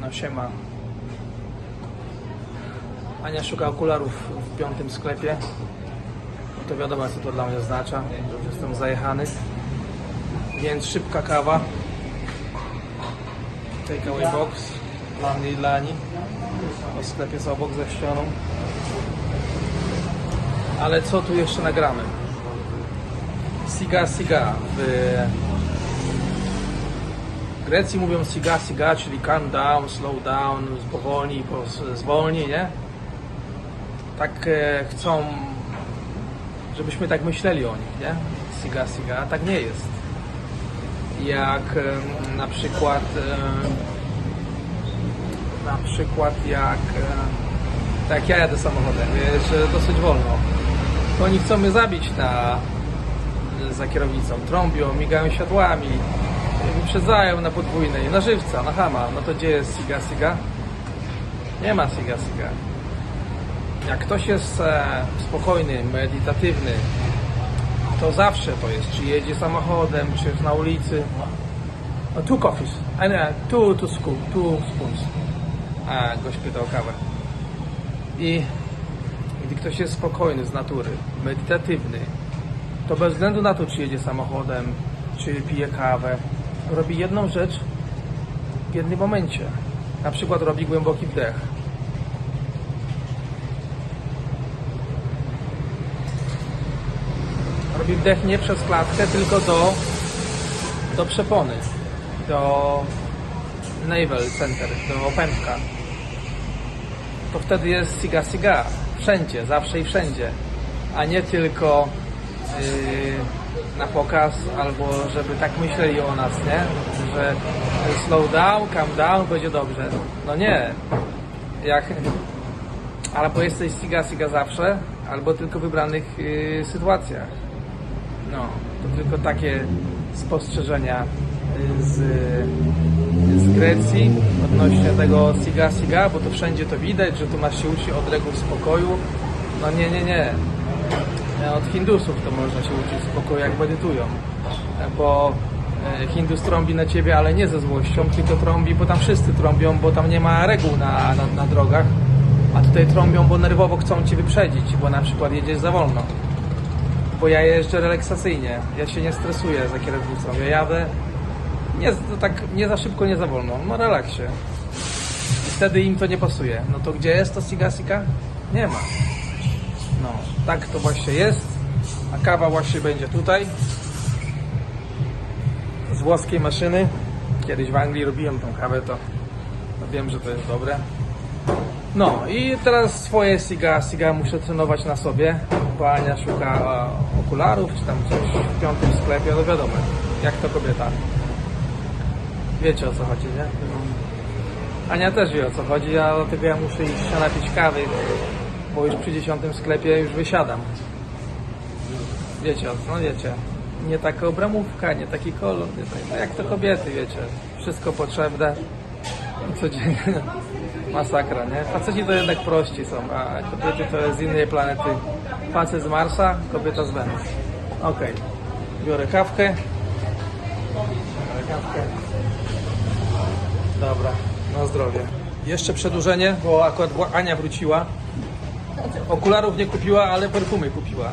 No siema. Ania szuka okularów w piątym sklepie. No to wiadomo co to dla mnie oznacza, że jestem zajechany. Więc szybka kawa. Takeaway box dla mnie i dla Ani. Bo sklep jest obok ze ścianą. Ale co tu jeszcze nagramy? Siga Siga w Grecji mówią siga siga, czyli calm down, slow down, spowolnij, po- zwolnij, nie? Tak e, chcą, żebyśmy tak myśleli o nich, nie? Siga siga, a tak nie jest. Jak em, na przykład em, na przykład jak e, tak ja jadę samochodem, wiesz, dosyć wolno. Oni chcą mnie zabić na za kierownicą, trąbią, migają światłami, wyprzedzają na podwójnej, na żywca, na hama. No to gdzie jest siga siga? Nie ma siga siga. Jak ktoś jest e, spokojny, medytatywny, to zawsze to jest, czy jedzie samochodem, czy jest na ulicy. O, two coffees, a nie, two, two, school, two spoons. A, gość pytał kawę. I gdy ktoś jest spokojny z natury, medytatywny, to bez względu na to, czy jedzie samochodem, czy pije kawę, robi jedną rzecz w jednym momencie. Na przykład robi głęboki wdech. Robi wdech nie przez klatkę, tylko do, do przepony, do navel center, do opętka. To wtedy jest siga siga. Wszędzie, zawsze i wszędzie. A nie tylko yy, na pokaz, albo żeby tak myśleli o nas, nie? Że slow down, calm down, będzie dobrze. No nie. Jak albo jesteś siga siga zawsze, albo tylko w wybranych yy, sytuacjach. No, to tylko takie spostrzeżenia yy, z, z Grecji odnośnie tego siga siga, bo to wszędzie to widać, że tu masz się uczyć od reguł spokoju. No nie, nie, nie. E, Od Hindusów to można się uczyć spokoju, jak medytują. E, Bo e, Hindus trąbi na ciebie, ale nie ze złością, tylko trąbi, bo tam wszyscy trąbią, bo tam nie ma reguł na, na, na drogach. A tutaj trąbią, bo nerwowo chcą cię wyprzedzić, bo na przykład jedziesz za wolno. Bo ja jeżdżę relaksacyjnie, ja się nie stresuję za kierownicą, ja jadę nie, tak nie za szybko, nie za wolno, no relaksie. I wtedy im to nie pasuje. No to gdzie jest to siga siga? Nie ma. No, tak to właśnie jest. A kawa właśnie będzie tutaj. Z włoskiej maszyny. Kiedyś w Anglii robiłem tą kawę, to wiem, że to jest dobre. No i teraz swoje siga, siga muszę trenować na sobie, bo Ania szuka okularów, czy tam coś w piątym sklepie, no wiadomo, jak to kobieta. Wiecie o co chodzi, nie? Ania też wie o co chodzi, a dlatego ja muszę iść się napić kawy, bo już przy dziesiątym sklepie już wysiadam. Wiecie no wiecie. Nie taka obramówka, nie taki kolor, nie tak, no jak to kobiety, wiecie. Wszystko potrzebne. Codziennie. Masakra, nie? Faceci to jednak prości są, a kobiety to z innej planety. Facet z Marsa, kobieta z Wenus. Okej. Biorę kawkę. Biorę kawkę. Dobra, na zdrowie. Jeszcze przedłużenie, bo akurat Ania wróciła. Okularów nie kupiła, ale perfumy kupiła.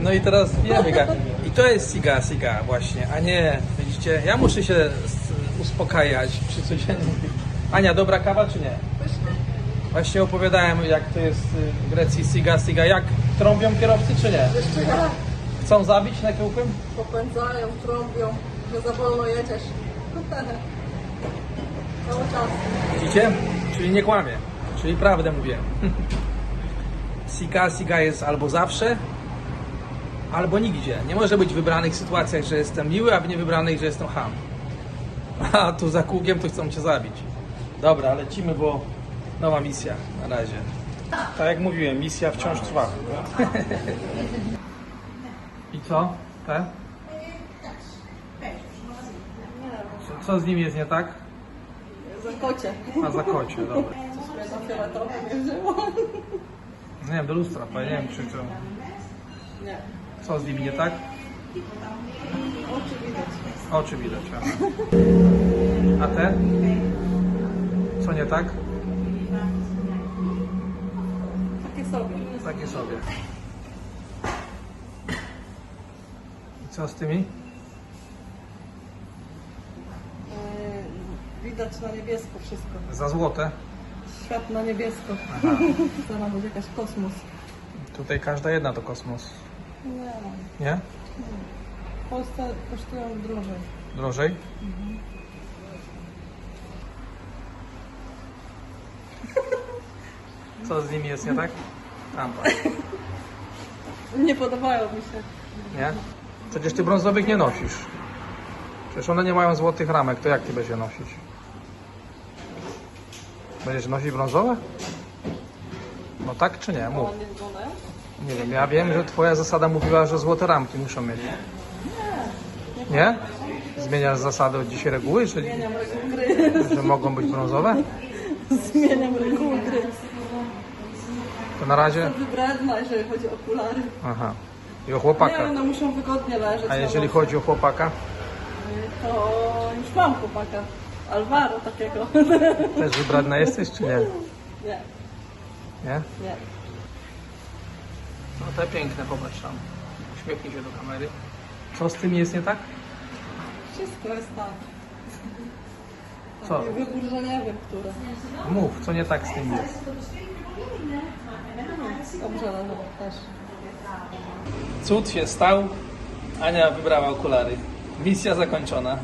No i teraz kawę. I to jest siga, siga właśnie, a nie, widzicie, ja muszę się uspokajać przy codziennym. Ania, dobra kawa czy nie? Właśnie opowiadałem jak to jest w Grecji siga, siga, jak trąbią kierowcy czy nie? Jeszcze ja Chcą zabić na kółkiem? popędzają, trąbią, że za wolno jedziesz. Cały czas. Widzicie? Czyli nie kłamie. Czyli prawdę mówię. Sika, sika jest albo zawsze, albo nigdzie. Nie może być w wybranych sytuacjach, że jestem miły, a w niewybranych, że jestem ham. A tu za kółkiem to chcą cię zabić. Dobra, lecimy, bo nowa misja. Na razie. Tak jak mówiłem, misja wciąż trwa. I co? Te? Co- Co z nim jest nie tak? Za kocie. A za kocie, dobra. Nie wiem, do lustra, bo ja nie wiem czy to... Nie. Co z nimi nie tak? Oczy widać. Oczy widać, aha. A te? Co nie tak? Takie sobie. Takie sobie. I co z tymi? Yy, Widać na niebiesko wszystko. Za złote. Świat na niebiesko. Aha. Zaraz będzie jakaś kosmos. Tutaj każda jedna to kosmos. Nie. Nie? W Polsce kosztują drożej. Drożej? Co z nimi jest nie tak? Tam, tak. Nie podobają mi się. Nie? Przecież ty brązowych nie nosisz. Przecież one nie mają złotych ramek, to jak ty będziesz je nosić? Będziesz nosić brązowe? No tak czy nie? Mów. Nie wiem, ja wiem, że twoja zasada mówiła, że złote ramki muszą mieć. Nie? Zmieniasz zasady od dzisiaj reguły, że, Zmieniam reguł gry. że mogą być brązowe? Zmieniam reguł gry. To na razie... Wybredna, jeżeli chodzi o okulary. Aha. I o Nie, chłopaka. one muszą wygodnie leżeć. A jeżeli chodzi o chłopaka? To już mam chłopaka. Alvaro takiego. Też wybradna jesteś, czy nie? Nie, Nie? nie. No te piękne, popatrz tam. Uśmiechnij się do kamery. Co z tym jest nie tak? Wszystko jest tak. Co? Wybór, że nie wiem, które. Mów, co nie tak z tym jest. Dobrze leżą też. Cud się stał. Ania wybrała okulary. Misja zakończona.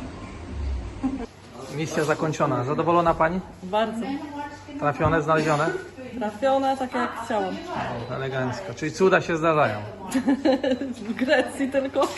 Misja zakończona. Zadowolona pani? Bardzo. Trafione, znalezione? Trafione, tak jak chciałam. O, elegancko. Czyli cuda się zdarzają. W Grecji tylko.